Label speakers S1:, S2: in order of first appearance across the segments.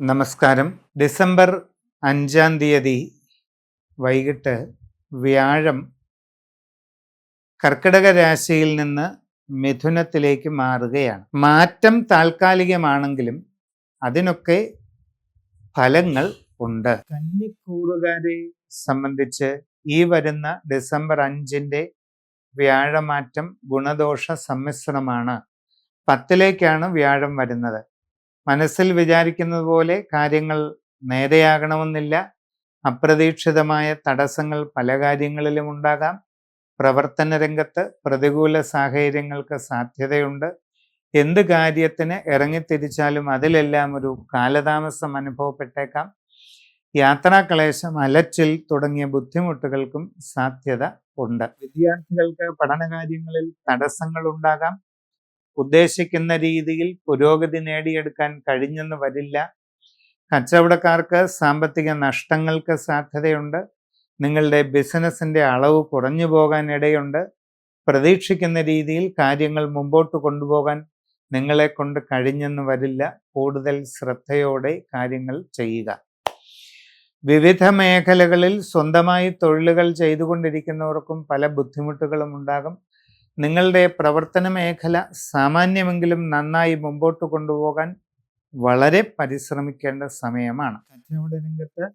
S1: നമസ്കാരം. ഡിസംബർ അഞ്ചാം തീയതി വൈകിട്ട് വ്യാഴം കർക്കിടക രാശിയിൽ നിന്ന് മിഥുനത്തിലേക്ക് മാറുകയാണ്. മാറ്റം താൽക്കാലികമാണെങ്കിലും അതിനൊക്കെ ഫലങ്ങൾ ഉണ്ട്. കന്നിക്കൂറുകാരെ സംബന്ധിച്ച് ഈ വരുന്ന ഡിസംബർ അഞ്ചിന്റെ വ്യാഴമാറ്റം ഗുണദോഷ സമ്മിശ്രമാണ് പത്തിലേക്കാണ് വ്യാഴം വരുന്നത്. മനസ്സിൽ വിചാരിക്കുന്നത് പോലെ കാര്യങ്ങൾ നേരെയാകണമെന്നില്ല. അപ്രതീക്ഷിതമായ തടസ്സങ്ങൾ പല കാര്യങ്ങളിലും ഉണ്ടാകാം. പ്രവർത്തന രംഗത്ത് പ്രതികൂല സാഹചര്യങ്ങൾക്ക് സാധ്യതയുണ്ട്. എന്ത് കാര്യത്തിന് ഇറങ്ങിത്തിരിച്ചാലും അതിലെല്ലാം ഒരു കാലതാമസം അനുഭവപ്പെട്ടേക്കാം. യാത്രാക്ലേശം അലച്ചിൽ തുടങ്ങിയ ബുദ്ധിമുട്ടുകൾക്കും സാധ്യത ഉണ്ട്. വിദ്യാർത്ഥികൾക്ക് പഠനകാര്യങ്ങളിൽ തടസ്സങ്ങൾ ഉണ്ടാകാം. ഉദ്ദേശിക്കുന്ന രീതിയിൽ പുരോഗതി നേടിയെടുക്കാൻ കഴിഞ്ഞെന്ന് വരില്ല. കച്ചവടക്കാർക്ക് സാമ്പത്തിക നഷ്ടങ്ങൾക്ക് സാധ്യതയുണ്ട്. നിങ്ങളുടെ ബിസിനസ്സിന്റെ അളവ് കുറഞ്ഞു പോകാൻ ഇടയുണ്ട്. പ്രതീക്ഷിക്കുന്ന രീതിയിൽ കാര്യങ്ങൾ മുമ്പോട്ട് കൊണ്ടുപോകാൻ നിങ്ങളെ കൊണ്ട് കഴിഞ്ഞെന്ന് വരില്ല. കൂടുതൽ ശ്രദ്ധയോടെ കാര്യങ്ങൾ ചെയ്യുക. വിവിധ മേഖലകളിൽ സ്വന്തമായി തൊഴിലുകൾ ചെയ്തുകൊണ്ടിരിക്കുന്നവർക്കും പല ബുദ്ധിമുട്ടുകളും ഉണ്ടാകും. നിങ്ങളുടെ പ്രവർത്തന മേഖല സാമാന്യമെങ്കിലും നന്നായി മുമ്പോട്ട് കൊണ്ടുപോകാൻ വളരെ പരിശ്രമിക്കേണ്ട സമയമാണ്. കച്ചവട രംഗത്ത്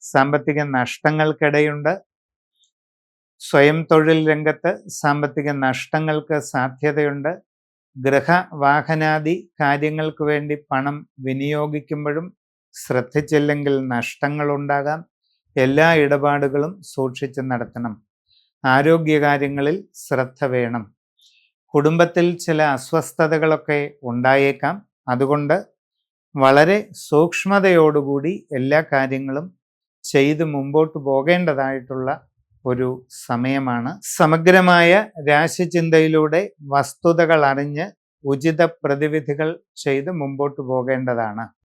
S1: സാമ്പത്തിക നഷ്ടങ്ങൾക്കിടയുണ്ട്. സ്വയം തൊഴിൽ രംഗത്ത് സാമ്പത്തിക നഷ്ടങ്ങൾക്ക് സാധ്യതയുണ്ട്. ഗൃഹ വാഹനാദി കാര്യങ്ങൾക്ക് വേണ്ടി പണം വിനിയോഗിക്കുമ്പോഴും ശ്രദ്ധിച്ചില്ലെങ്കിൽ നഷ്ടങ്ങളുണ്ടാകാം. എല്ലാ ഇടപാടുകളും സൂക്ഷിച്ച് നടത്തണം. ആരോഗ്യകാര്യങ്ങളിൽ ശ്രദ്ധ വേണം. കുടുംബത്തിൽ ചില അസ്വസ്ഥതകളൊക്കെ ഉണ്ടായേക്കാം. അതുകൊണ്ട് വളരെ സൂക്ഷ്മതയോടുകൂടി എല്ലാ കാര്യങ്ങളും ചെയ്ത് മുമ്പോട്ട് പോകേണ്ടതായിട്ടുള്ള ഒരു സമയമാണ്. സമഗ്രമായ രാശിചിന്തയിലൂടെ വസ്തുതകൾ അറിഞ്ഞ് ഉചിത പ്രതിവിധികൾ ചെയ്ത് മുമ്പോട്ട് പോകേണ്ടതാണ്.